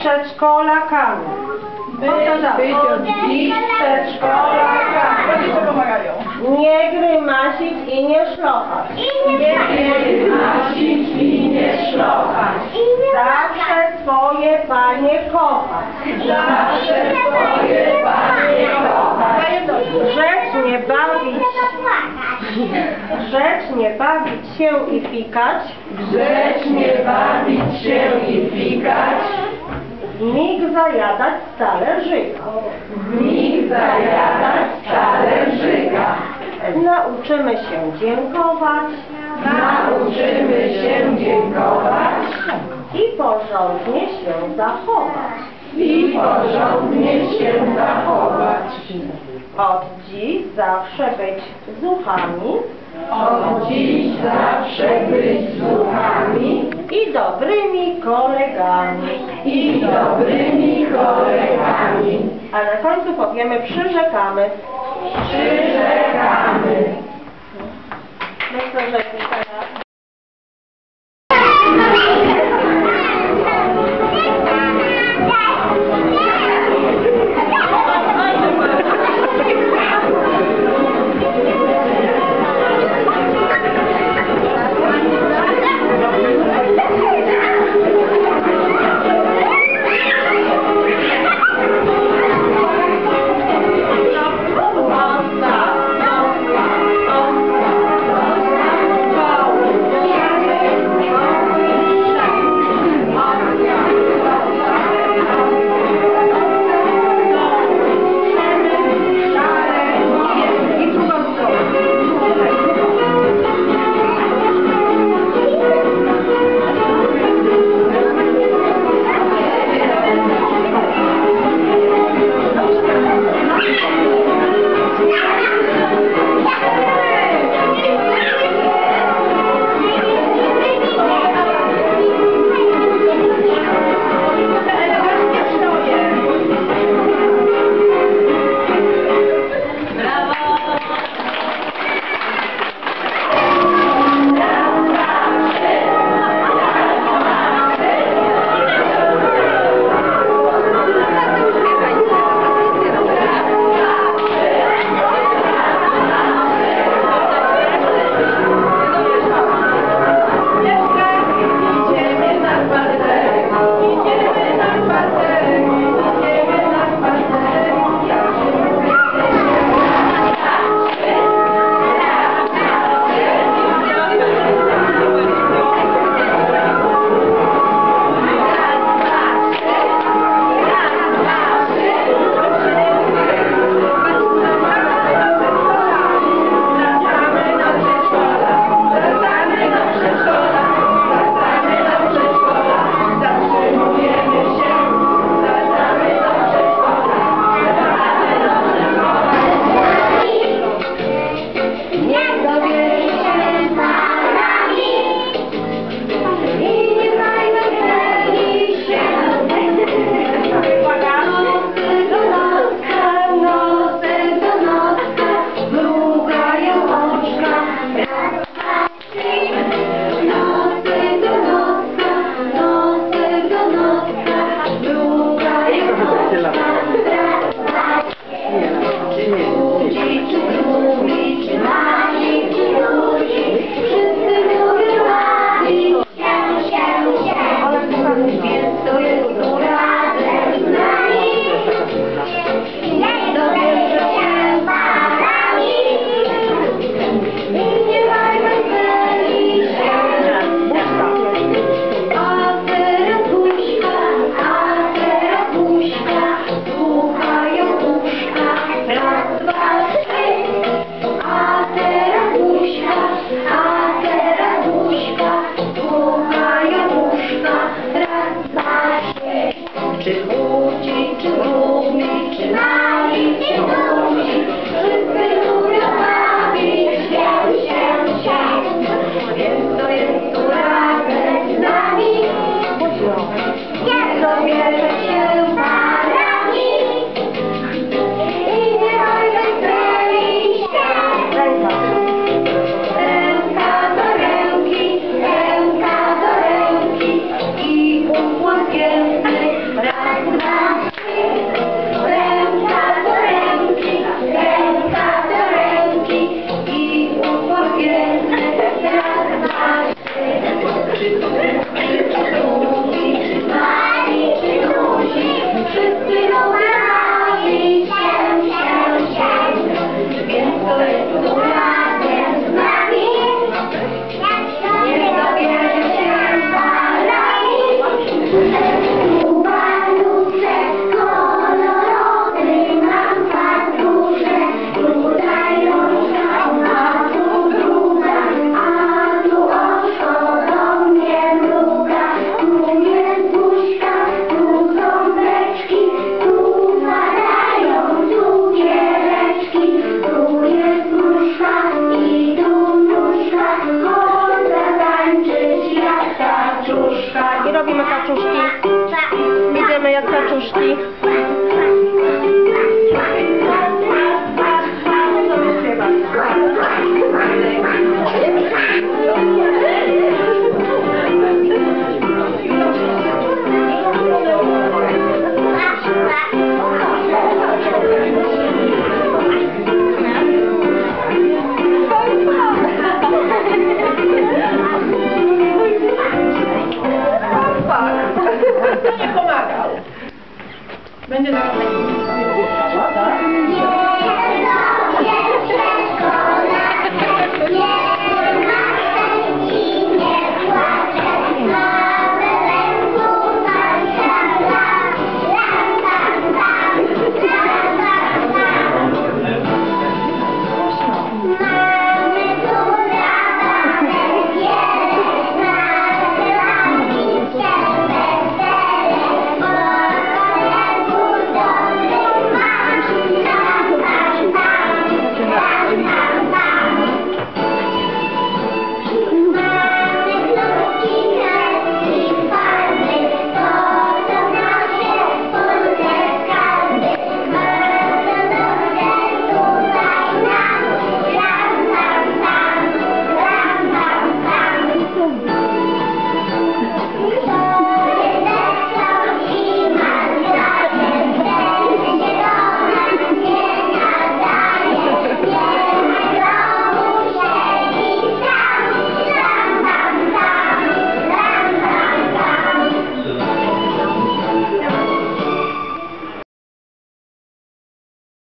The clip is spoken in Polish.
przedszkolakami. Być od dziś przedszkolakami. Rodzice pomagają. Nie grymasić i nie szlochać. Nie gnasić i nie szlochać. Zawsze swoje panie kochać. Zawsze swoje panie kochać. Grzecznie bawić, grzecznie bawić się i pikać. Grzecznie bawić się i fikać. Mig zajadać z talerzyka. Nich zajadać talerzyka. Nauczymy się dziękować Nauczymy się dziękować i porządnie się zachować. i porządnie się zachować. Od dziś zawsze być zuchami Od dziś zawsze być słuchami i dobrymi kolegami. i dobrymi kolegami. A na końcu powiemy przyrzekamy. Przyrzekamy. Myślę, że porque paczuszki. Idziemy jak paczuszki.